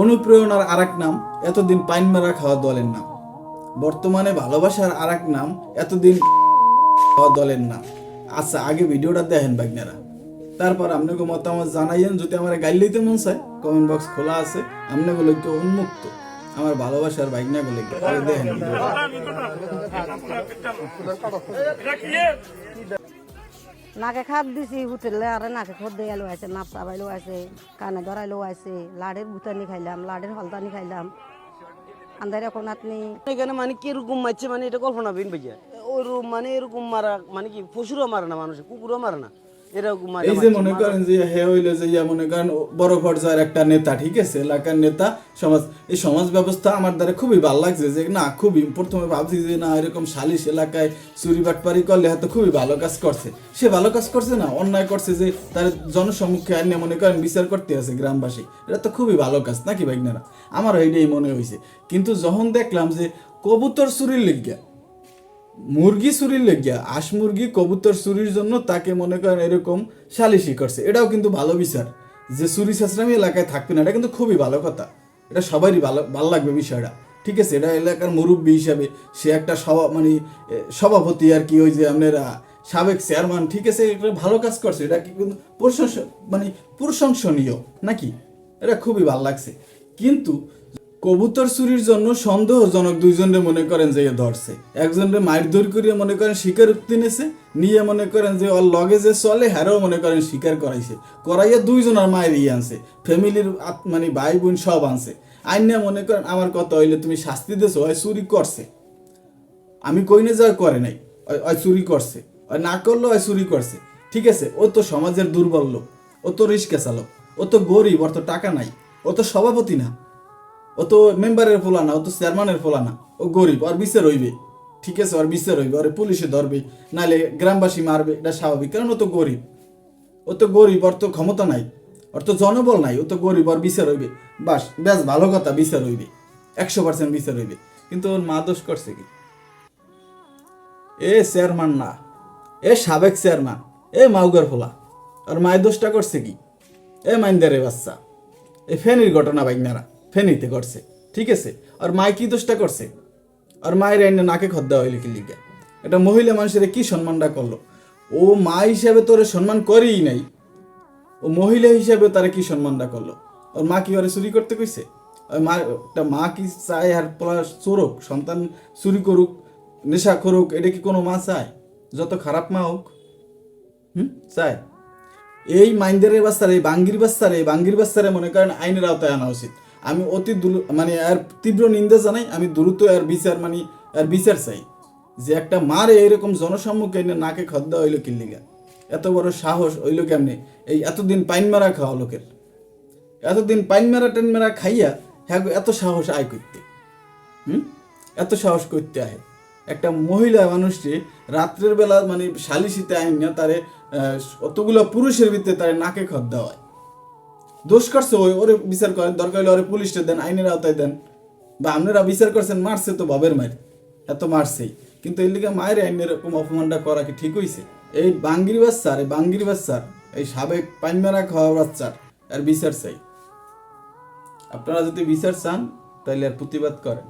অনুপ্রেরণার আরেক নাম, এতদিন পাইন মারা খাওয়া দলের নাম। বর্তমানে ভালোবাসার আরেক নাম, এতদিন খাওয়া দলের নাম। আচ্ছা আগে ভিডিওটা দেখেন বাগনারা তারপর আপনাকে মতামত জানাইয়েন, যদি আমার গাইল লইতে মন চায় কমেন্ট বক্স খোলা আছে। আপনাকে লোককে উন্মুক্ত। আমার ভালোবাসার বাইক না বলে দেখেন নাকে খাপ দিছি, হোটেলে আর নাকে খোদ দিয়ে লো আছে নাপ চাবাই লো আছে কানে ধরাই লো আছে লাড়ের ভুতানি খাইলাম, লাড়ের হলতানি খাইলাম। আন্ধারে এখন আপনি এখানে মানে কি কীরকম মারছে মানে এটা কল্পনা বিন ভাইয়া। ওরকম মানে এরকম মারা মানে কি পশুরও মারে না মানুষ, কুকুরও মারে না। এই যে মনে করেন যে হে হইল যে ইয়া মনে করেন বড় পর্যায়ের একটা নেতা ঠিক আছে? এলাকার নেতা সমাজ এই সমাজ ব্যবস্থা আমার দ্বারা খুবই ভালো লাগছে যে না খুবই প্রথমে ভাবছি যে না এরকম সালিশ এলাকায় চুরি বাটপারি করলে হয়তো খুবই ভালো কাজ করছে। সে ভালো কাজ করছে না অন্যায় করছে যে তার জনসম্মুখে আনিয়ে মনে করেন বিচার করতে আছে গ্রামবাসী। এটা তো খুবই ভালো কাজ নাকি ভাইনারা আমার এইটাই মনে হয়েছে কিন্তু যখন দেখলাম যে কবুতর চুরির লেগিয়া মুরগি চুরির লেগিয়া, আশ মুরগি, কবুতর চুরির জন্য তাকে মনে করেন এরকম সালিশি করছে। এটাও কিন্তু ভালো বিচার। যে চুরি সাশ্রামী এলাকায় থাকবে না, এটা কিন্তু খুবই ভালো কথা। এটা সবারই ভালো ভালো লাগবে বিষয়টা। ঠিক আছে, এটা এলাকার মুরব্বী হিসাবে সে একটা সভা মানে সভাপতি আর কি, ওই যে আপনারা সাবেক চেয়ারম্যান, ঠিক আছে এটা ভালো কাজ করছে। এটা কিন্তু প্রশংস মানে প্রশংসনীয় নাকি? এটা খুবই ভালো লাগছে। কিন্তু কবুতর চুরির জন্য সন্দেহজনক দুইজনে মনে করেন যে ধরছে। একজনরে মারধর করিয়ে মনে করেন শিকার উক্তি নেছে, নিয়ে মনে করেন যে ওর লগে যে চলে হ্যারও মনে করেন শিকার করাইছে। করাইয়া দুইজনের মায়ের ইয়ে আনছে, ফ্যামিলির মানে ভাই বোন সব আনছে। আইনে মনে করেন, আমার কথা হইলে তুমি শাস্তি দেছো, ওই চুরি করছে। আমি কই না যা করে নাই, ওই- ওই চুরি করছে। ওই না করল ওই চুরি করছে। ঠিক আছে, ও তো সমাজের দুর্বল লোক, ও তো রিস্কা চালক, ও তো গরিব, ওর তো টাকা নাই, ও তো সভাপতি না। ও তো মেম্বারের ফোলা না ও তো চেয়ারম্যানের ফোলা না ও গরিব আর বিচার হইবে। ঠিক আছে, ওর বিচার হইবে, ওরে পুলিশে ধরবে, নাহলে গ্রামবাসী মারবে, এটা স্বাভাবিক। কারণ ও তো গরিব। ও তো গরিব তো ক্ষমতা নাই। তো জনবল নাই, ও তো গরিব, ওর বিচার হইবে। বাস বেশ ভালো কথা, বিচার হইবে। একশো পার্সেন্ট বিচার হইবে। কিন্তু ওর মা দোষ করছে কি? এ চেয়ারম্যান না। এ সাবেক চেয়ারম্যান। এ মাউগার ফোলা। আর মায়ের দোষটা করছে কি? এ মাইন্দারে বাচ্চা। এ ফেনির ঘটনা বাইকনারা ফেনিতে করছে, ঠিক আছে? আর মায় কি দোষটা করছে? আর মায়ের আইনে নাকে খদ্দা হইলে কি লিখে এটা মহিলা মানুষের কি সম্মানটা করল? ও মা হিসাবে তোরে সম্মান করেই নাই। ও মহিলা হিসাবে তারা কি সম্মানটা করল? ওর মা কি ওরে চুরি করতে কইছে? ওই মা, একটা মা কি চায় আর পড়া চোরক, সন্তান চুরি করুক, নেশা করুক, এটা কি কোনো মা চায়? যত খারাপ মা হোক, হুম, চায়। এই মাইন্দারের বাচ্চারে, এই বাঙ্গির এই বাঙ্গির বাচ্চারে মনে করেন আইনের আওতায় আনা উচিত। আমি অতি মানে আর তীব্র নিন্দা জানাই, আমি দ্রুত আর বিচার মানে আর বিচার চাই যে একটা মারে এরকম জনসম্মুখে নাকে খদ্দা হইল কিল্লিগা এত বড় সাহস হইল কেমনে? এই এতদিন পাইন মারা খাওয়া লোকের। এতদিন পাইন মেরা টেন মেরা খাইয়া হ্যাঁ এত সাহস আয় করতে। হুম? এত সাহস করতে আহে। একটা মহিলা মানুষটি রাত্রের বেলা মানে সালিশিতে আইন না তারে অতগুলো পুরুষের ভিতরে তারে নাকে খদ দেওয়া হয়। দোষ করছে, ওই ওরে বিচার করেন, দরকার হলে ওরে পুলিশে দেন, আইনের আওতায় দেন। বা আপনারা বিচার করছেন, মারছে তো বাবের মায়ের এত মারছেই। কিন্তু এর লিগে মায়ের আইনের এরকম অপমানটা করা কি ঠিক হয়েছে এই বাঙ্গির বাচ্চার এই বাঙ্গির বাচ্চার এই সাবেক পাইনমেরা খাওয়া বাচ্চার আর বিচার চাই। আপনারা যদি বিচার চান তাহলে আর প্রতিবাদ করেন।